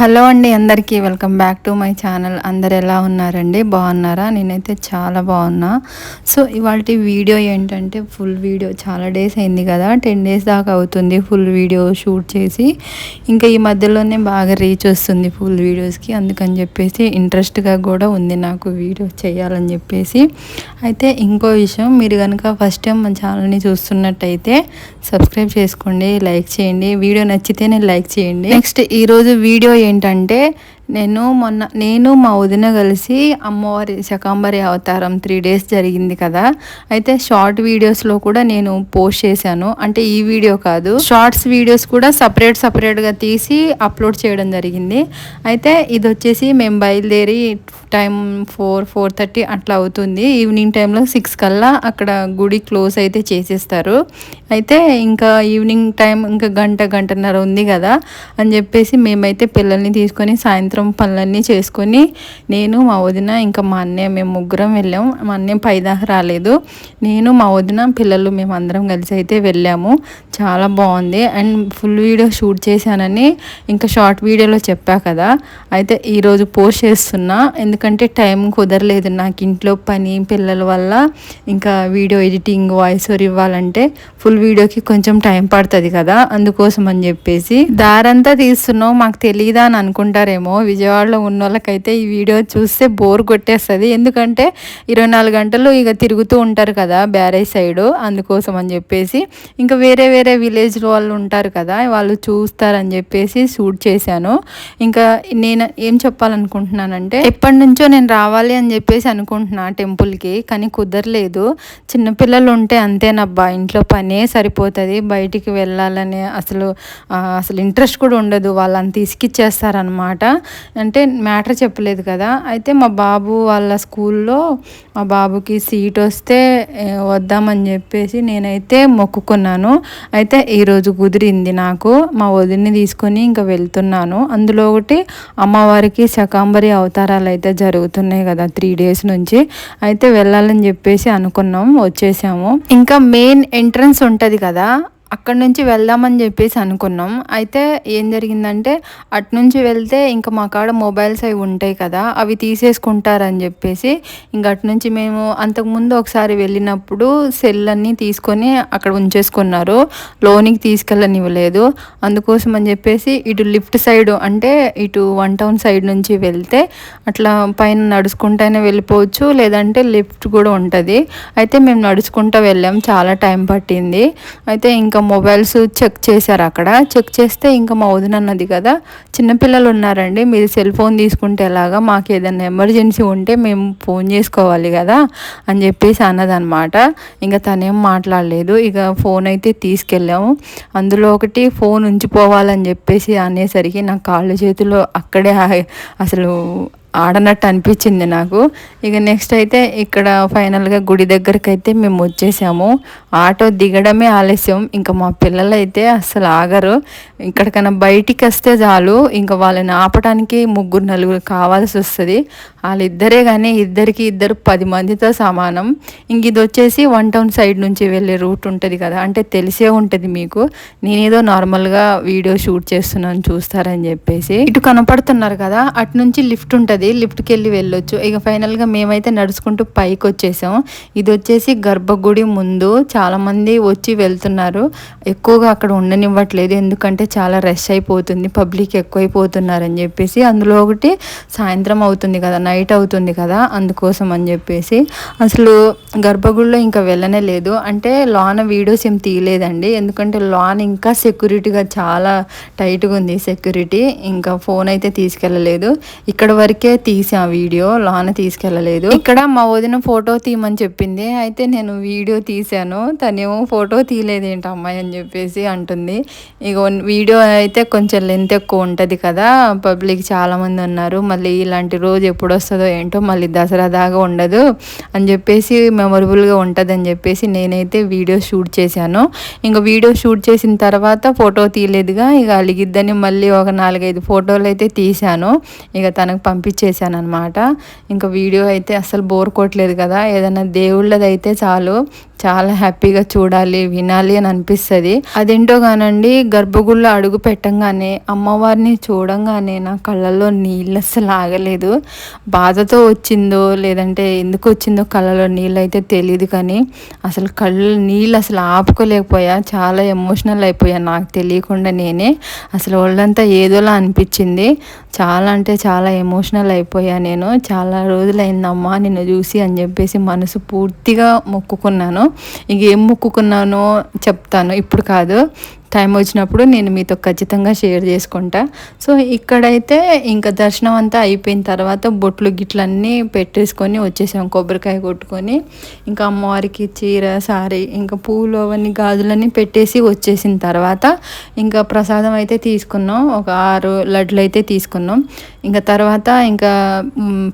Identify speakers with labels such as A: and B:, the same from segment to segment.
A: Hello అండి అందరికీ. Welcome back to my channel. అందరు ఎలా ఉన్నారండి? బాగున్నారా? నేనైతే చాలా బాగున్నా. సో ఇవాళ వీడియో ఏంటంటే ఫుల్ వీడియో. చాలా డేస్ అయింది కదా. టెన్ డేస్ దాకా అవుతుంది ఫుల్ వీడియో షూట్ చేసి. ఇంకా ఈ మధ్యలోనే బాగా రీచ్ వస్తుంది ఫుల్ వీడియోస్కి అందుకని చెప్పేసి ఇంట్రెస్ట్గా కూడా ఉంది నాకు వీడియో చేయాలని చెప్పేసి. అయితే ఇంకో విషయం మీరు కనుక ఫస్ట్ టైం మన ఛానల్ని చూస్తున్నట్టయితే సబ్స్క్రైబ్ చేసుకోండి లైక్ చేయండి. వీడియో నచ్చితే నేను లైక్ చేయండి. నెక్స్ట్ ఈరోజు వీడియో ఏంటంటే నేను మొన్న నేను మా వదిన కలిసి అమ్మవారి శకాంబరి అవతారం త్రీ డేస్ జరిగింది కదా. అయితే షార్ట్ వీడియోస్లో కూడా నేను పోస్ట్ చేశాను. అంటే ఈ వీడియో కాదు షార్ట్స్ వీడియోస్ కూడా సపరేట్ సపరేట్గా తీసి అప్లోడ్ చేయడం జరిగింది. అయితే ఇది వచ్చేసి మేము బయలుదేరి టైం ఫోర్ ఫోర్ థర్టీ అట్లా అవుతుంది. ఈవినింగ్ టైంలో సిక్స్ కల్లా అక్కడ గుడి క్లోజ్ అయితే చేసేస్తారు. అయితే ఇంకా ఈవినింగ్ టైం ఇంకా గంట గంటన్నర ఉంది కదా అని చెప్పేసి మేమైతే పిల్లల్ని తీసుకొని సాయంత్రం సాయంత్రం పనులన్నీ చేసుకొని నేను మా వదిన ఇంకా మా అన్నయ్య మేము ముగ్గురం వెళ్ళాము మా అన్నయ్య పైదాకా రాలేదు. నేను మా వదిన పిల్లలు మేము అందరం కలిసి అయితే వెళ్ళాము. చాలా బాగుంది. అండ్ ఫుల్ వీడియో షూట్ చేశానని ఇంకా షార్ట్ వీడియోలో చెప్పా కదా. అయితే ఈరోజు పోస్ట్ చేస్తున్నా. ఎందుకంటే టైం కుదరలేదు. నాకు ఇంట్లో పని పిల్లల వల్ల ఇంకా వీడియో ఎడిటింగ్ వాయిస్ ఓవర్ ఇవ్వాలంటే ఫుల్ వీడియోకి కొంచెం టైం పడుతుంది కదా. అందుకోసం అని చెప్పేసి దారంతా తీస్తున్నావు. మాకు తెలియదా అని అనుకుంటారేమో. విజయవాడలో ఉన్న వాళ్ళకైతే ఈ వీడియో చూస్తే బోర్ కొట్టేస్తుంది. ఎందుకంటే ఇరవై నాలుగు గంటలు ఇక తిరుగుతూ ఉంటారు కదా బ్యారేజ్ సైడు అందుకోసం అని చెప్పేసి. ఇంకా వేరే వేరే విలేజ్ వాళ్ళు ఉంటారు కదా వాళ్ళు చూస్తారని చెప్పేసి షూట్ చేశాను. ఇంకా నేను ఏం చెప్పాలనుకుంటున్నానంటే ఎప్పటి నుంచో నేను రావాలి అని చెప్పేసి అనుకుంటున్నా టెంపుల్కి కానీ కుదరలేదు. చిన్నపిల్లలు ఉంటే అంతేనబ్బా ఇంట్లో పనే సరిపోతుంది. బయటికి వెళ్ళాలని అసలు అసలు ఇంట్రెస్ట్ కూడా ఉండదు. వాళ్ళని తీసుకిచ్చేస్తారనమాట అంటే మ్యాటర్ చెప్పలేదు కదా. అయితే మా బాబు వాళ్ళ స్కూల్లో మా బాబుకి సీట్ వస్తే వద్దామని చెప్పేసి నేనైతే మొక్కుకున్నాను. అయితే ఈరోజు కుదిరింది నాకు. మా వదిన్ని తీసుకొని ఇంకా వెళ్తున్నాను. అందులో ఒకటి అమ్మవారికి శకాంబరి అవతారాలు అయితే జరుగుతున్నాయి కదా త్రీ డేస్ నుంచి. అయితే వెళ్ళాలని చెప్పేసి అనుకున్నాం వచ్చేసాము. ఇంకా మెయిన్ ఎంట్రన్స్ ఉంటుంది కదా అక్కడ నుంచి వెళ్దామని చెప్పేసి అనుకున్నాం. అయితే ఏం జరిగిందంటే అటు నుంచి వెళ్తే ఇంకా మా కాడ మొబైల్స్ అవి ఉంటాయి కదా అవి తీసేసుకుంటారని చెప్పేసి ఇంక అటు నుంచి మేము అంతకుముందు ఒకసారి వెళ్ళినప్పుడు సెల్ అన్నీ తీసుకొని అక్కడ ఉంచేసుకున్నారు. లోనికి తీసుకెళ్ళనివ్వలేదు. అందుకోసం అని చెప్పేసి ఇటు లిఫ్ట్ సైడ్ అంటే ఇటు వన్ టౌన్ సైడ్ నుంచి వెళ్తే అట్లా పైన నడుచుకుంటూనే వెళ్ళిపోవచ్చు లేదంటే లిఫ్ట్ కూడా ఉంటుంది. అయితే మేము నడుచుకుంటూ వెళ్ళాం. చాలా టైం పట్టింది. అయితే ఇంకా ఇంకా మొబైల్స్ చెక్ చేశారు అక్కడ. చెక్ చేస్తే ఇంకా మా వదిన అన్నది కదా చిన్నపిల్లలు ఉన్నారండి మీరు సెల్ ఫోన్ తీసుకుంటే ఎలాగా మాకు ఏదైనా ఎమర్జెన్సీ ఉంటే మేము ఫోన్ చేసుకోవాలి కదా అని చెప్పేసి అన్నదనమాట ఇంకా తనేం మాట్లాడలేదు. ఇక ఫోన్ అయితే తీసుకెళ్ళాము. అందులో ఒకటి ఫోన్ ఉంచిపోవాలని చెప్పేసి అనేసరికి నా కాళ్ళు చేతులు అక్కడే అసలు ఆడనట్టు అనిపించింది నాకు. ఇక నెక్స్ట్ అయితే ఇక్కడ ఫైనల్గా గుడి దగ్గరికి అయితే మేము వచ్చేసాము. ఆటో దిగడమే ఆలస్యం. ఇంకా మా పిల్లలు అయితే అస్సలు ఆగరు. ఇక్కడికన్నా బయటికి వస్తే చాలు. ఇంకా వాళ్ళని ఆపడానికి ముగ్గురు నలుగురు కావాల్సి వస్తుంది. వాళ్ళిద్దరే కానీ ఇద్దరికి ఇద్దరు పది మందితో సమానం. ఇంక ఇది వచ్చేసి వన్ టౌన్ సైడ్ నుంచి వెళ్ళే రూట్ ఉంటుంది కదా. అంటే తెలిసే ఉంటుంది మీకు. నేనేదో నార్మల్గా వీడియో షూట్ చేస్తున్నాను చూస్తారని చెప్పేసి. ఇటు కనపడుతున్నారు కదా. అటు నుంచి లిఫ్ట్ ఉంటుంది. ఉంటుంది లిఫ్ట్కి వెళ్ళి వెళ్ళొచ్చు. ఇక ఫైనల్గా మేమైతే నడుచుకుంటూ పైకి వచ్చేసాం ఇది వచ్చేసి గర్భగుడి ముందు చాలామంది వచ్చి వెళ్తున్నారు. ఎక్కువగా అక్కడ ఉండనివ్వట్లేదు. ఎందుకంటే చాలా రష్ అయిపోతుంది. పబ్లిక్ ఎక్కువైపోతున్నారని చెప్పేసి అందులో ఒకటి సాయంత్రం అవుతుంది కదా నైట్ అవుతుంది కదా అందుకోసం అని చెప్పేసి. అసలు గర్భగుడిలో ఇంకా వెళ్ళనే లేదు. అంటే లోన వీడియోస్ ఏం తీయలేదండి. ఎందుకంటే లోన్ ఇంకా సెక్యూరిటీగా చాలా టైట్గా ఉంది. సెక్యూరిటీ ఇంకా ఫోన్ అయితే తీసుకెళ్ళలేదు. ఇక్కడ వరకే వరకే తీసా వీడియో లోన తీసుకెళ్ళలేదు. ఇక్కడ మా వదిన ఫోటో తీయమని చెప్పింది. అయితే నేను వీడియో తీసాను తనేమో ఫోటో తీయలేదేంటి అమ్మాయి అని చెప్పేసి అంటుంది. ఇక వీడియో అయితే కొంచెం లెంత్ ఎక్కువ ఉంటుంది కదా పబ్లిక్ చాలామంది ఉన్నారు మళ్ళీ ఇలాంటి రోజు ఎప్పుడు వస్తుందో ఏంటో మళ్ళీ దసరా దాకా ఉండదు అని చెప్పేసి మెమొరబుల్గా ఉంటుంది అని చెప్పేసి నేనైతే వీడియో షూట్ చేశాను. ఇంకా వీడియో షూట్ చేసిన తర్వాత ఫోటో తీయలేదుగా. ఇక అలిగిద్దని మళ్ళీ ఒక నాలుగైదు ఫోటోలు అయితే తీశాను. ఇక తనకు పంపించి చేశాను అనమాట ఇంకా వీడియో అయితే అసలు బోర్ కొట్టలేదు కదా. ఏదైనా దేవుళ్ళది అయితే చాలు. చాలా హ్యాపీగా చూడాలి వినాలి అని అనిపిస్తుంది. అదేంటో కానండి గర్భగుళ్ళ అడుగు పెట్టంగానే అమ్మవారిని చూడంగానే నా కళ్ళల్లో నీళ్ళు అస్సలు ఆగలేదు. బాధతో వచ్చిందో లేదంటే ఎందుకు వచ్చిందో కళ్ళలో నీళ్ళు అయితే తెలియదు కానీ అసలు కళ్ళు నీళ్ళు అసలు ఆపుకోలేకపోయా. చాలా ఎమోషనల్ అయిపోయా నాకు తెలియకుండా నేనే. అసలు ఒళ్ళంతా ఏదోలా అనిపించింది. చాలా అంటే చాలా ఎమోషనల్ అయిపోయా నేను. చాలా రోజులైందమ్మా నిన్ను చూసి అని చెప్పేసి మనసు పూర్తిగా మొక్కుకున్నాను. ఇంకేం మొక్కుకున్నానో చెప్తాను. ఇప్పుడు కాదు. టైం వచ్చినప్పుడు నేను మీతో ఖచ్చితంగా షేర్ చేసుకుంటా. సో ఇక్కడైతే ఇంకా దర్శనం అంతా అయిపోయిన తర్వాత బొట్లు గిట్లన్నీ పెట్టేసుకొని వచ్చేసాం కొబ్బరికాయ కొట్టుకొని. ఇంకా అమ్మవారికి చీర సారీ ఇంకా పూలు అవన్నీ గాజులన్నీ పెట్టేసి వచ్చేసిన తర్వాత ఇంకా ప్రసాదం అయితే తీసుకున్నాం. ఒక ఆరు లడ్లు అయితే తీసుకున్నాం. ఇంకా తర్వాత ఇంకా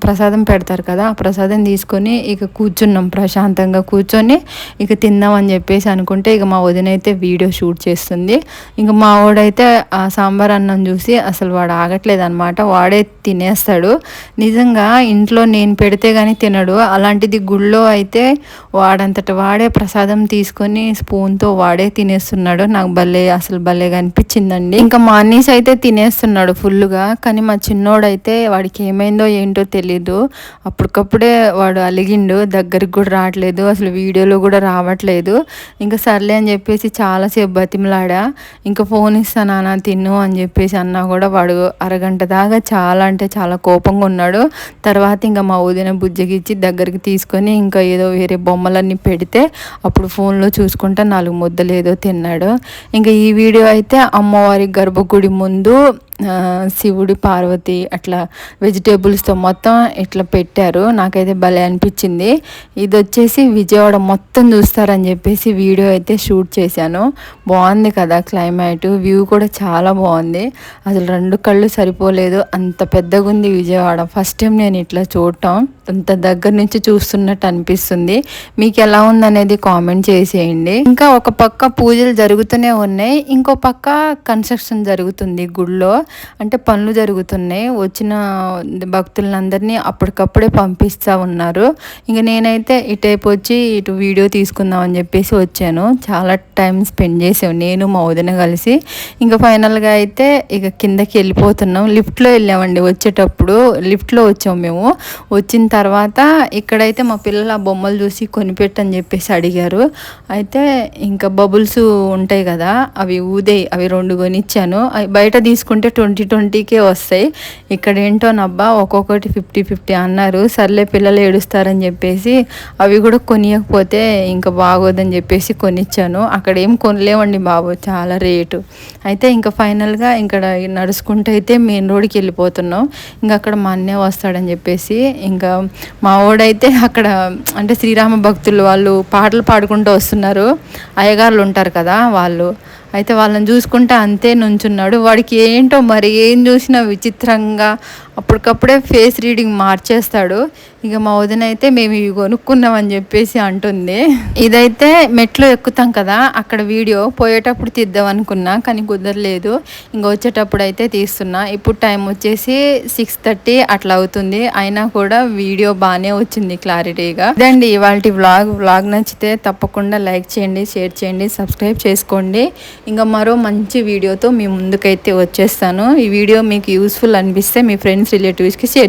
A: ప్రసాదం పెడతారు కదా ఆ ప్రసాదం తీసుకొని ఇక కూర్చున్నాం ప్రశాంతంగా కూర్చొని. ఇక తిందామని చెప్పేసి అనుకుంటే ఇక మా వదిన అయితే వీడియో షూట్ చేస్తుంది. ఉంది ఇంకా మా వాడైతే ఆ సాంబార్ అన్నం చూసి అసలు వాడు ఆగట్లేదు అనమాట వాడే తినేస్తాడు. నిజంగా ఇంట్లో నేను పెడితే కానీ తినడు. అలాంటిది గుళ్ళో అయితే వాడంతట వాడే ప్రసాదం తీసుకొని స్పూన్తో వాడే తినేస్తున్నాడు. నాకు భలే అసలు భలే అనిపించిందండి. ఇంకా మా అన్నీస్ అయితే తినేస్తున్నాడు ఫుల్గా కానీ మా చిన్నోడైతే వాడికి ఏమైందో ఏంటో తెలీదు. అప్పటికప్పుడే వాడు అలిగిండు. దగ్గరికి కూడా రావట్లేదు. అసలు వీడియోలో కూడా రావట్లేదు. ఇంకా సర్లే అని చెప్పేసి చాలాసేపు బతిమలాడా. ఇంకా ఫోన్ ఇస్తాను నాన్న తిన్ను అని చెప్పేసి అన్నా కూడా వాడు అరగంట దాకా చాలా అంటే చాలా కోపంగా ఉన్నాడు. తర్వాత ఇంకా మా వదిన బుజ్జగిచ్చి దగ్గరికి తీసుకొని ఇంకా ఏదో వేరే బొమ్మలన్నీ పెడితే అప్పుడు ఫోన్లో చూసుకుంటా నాలుగు ముద్దలు ఏదో తిన్నాడు. ఇంకా ఈ వీడియో అయితే అమ్మవారి గర్భగుడి ముందు శివుడు పార్వతి అట్లా వెజిటేబుల్స్తో మొత్తం ఇట్లా పెట్టారు. నాకైతే భలే అనిపించింది. ఇది వచ్చేసి విజయవాడ మొత్తం చూస్తారని చెప్పేసి వీడియో అయితే షూట్ చేశాను. బాగుంది కదా క్లైమేట్ వ్యూ కూడా చాలా బాగుంది. అసలు రెండు కళ్ళు సరిపోలేదు. అంత పెద్దగా ఉంది విజయవాడ. ఫస్ట్ టైం నేను ఇట్లా చూడటం. అంత దగ్గర నుంచి చూస్తున్నట్టు అనిపిస్తుంది. మీకు ఎలా ఉందనేది కామెంట్ చేసేయండి. ఇంకా ఒక పక్క పూజలు జరుగుతూనే ఉన్నాయి. ఇంకో పక్క కన్స్ట్రక్షన్ జరుగుతుంది గుడిలో అంటే పనులు జరుగుతున్నాయి. వచ్చిన భక్తులందరినీ అప్పటికప్పుడే పంపిస్తూ ఉన్నారు. ఇంక నేనైతే ఇటైపు వచ్చి ఇటు వీడియో తీసుకుందాం అని చెప్పేసి వచ్చాను. చాలా టైం స్పెండ్ చేసాం నేను మా వదిన కలిసి. ఇంకా ఫైనల్గా అయితే ఇక కిందకి వెళ్ళిపోతున్నాం. లిఫ్ట్లో వెళ్ళామండి వచ్చేటప్పుడు. లిఫ్ట్లో వచ్చాం మేము. వచ్చిన తర్వాత ఇక్కడైతే మా పిల్లలు ఆ బొమ్మలు చూసి కొనిపెట్టని చెప్పేసి అడిగారు. అయితే ఇంకా బబుల్స్ ఉంటాయి కదా అవి ఊదే అవి రెండు కొనిచ్చాను. బయట తీసుకుంటే ట్వంటీ ట్వంటీకే వస్తాయి. ఇక్కడ ఏంటో నబ్బా ఒక్కొక్కటి ఫిఫ్టీ ఫిఫ్టీ అన్నారు. సర్లే పిల్లలు ఏడుస్తారని చెప్పేసి అవి కూడా కొనియకపోతే ఇంకా బాగోదని చెప్పేసి కొనిచ్చాను. అక్కడ ఏం కొనలేమండి బాబు చాలా రేటు. అయితే ఇంకా ఫైనల్గా ఇక్కడ నడుచుకుంటూ అయితే మెయిన్ రోడ్కి వెళ్ళిపోతున్నాం. ఇంకా అక్కడ మా అన్నే వస్తాడని చెప్పేసి ఇంకా మా వాడైతే అక్కడ అంటే శ్రీరామ భక్తులు వాళ్ళు పాటలు పాడుకుంటూ వస్తున్నారు. అయ్యగారులు ఉంటారు కదా వాళ్ళు. అయితే వాళ్ళని చూసుకుంటే అంతే నుంచున్నాడు. వాడికి ఏంటో మరి ఏం చూసినా విచిత్రంగా అప్పటికప్పుడే ఫేస్ రీడింగ్ మార్చేస్తాడు. ఇక మా వదిన అయితే మేము ఇవి కొనుక్కున్నామని చెప్పేసి అంటుంది. ఇదైతే మెట్లు ఎక్కుతాం కదా అక్కడ వీడియో పోయేటప్పుడు తీద్దాం అనుకున్నా కానీ కుదరలేదు. ఇంకా వచ్చేటప్పుడు అయితే తీస్తున్నా. ఇప్పుడు టైం వచ్చేసి సిక్స్ థర్టీ అట్లా అవుతుంది. అయినా కూడా వీడియో బాగానే వచ్చింది క్లారిటీగా. ఇదండి ఇవాళ వ్లాగ్ వ్లాగ్ నచ్చితే తప్పకుండా లైక్ చేయండి షేర్ చేయండి సబ్స్క్రైబ్ చేసుకోండి. ఇంకా మరో మంచి వీడియోతో మీ ముందుకైతే వచ్చేస్తాను. ఈ వీడియో మీకు యూస్ఫుల్ అనిపిస్తే మీ ఫ్రెండ్స్ రిలేటివ్స్కి షేర్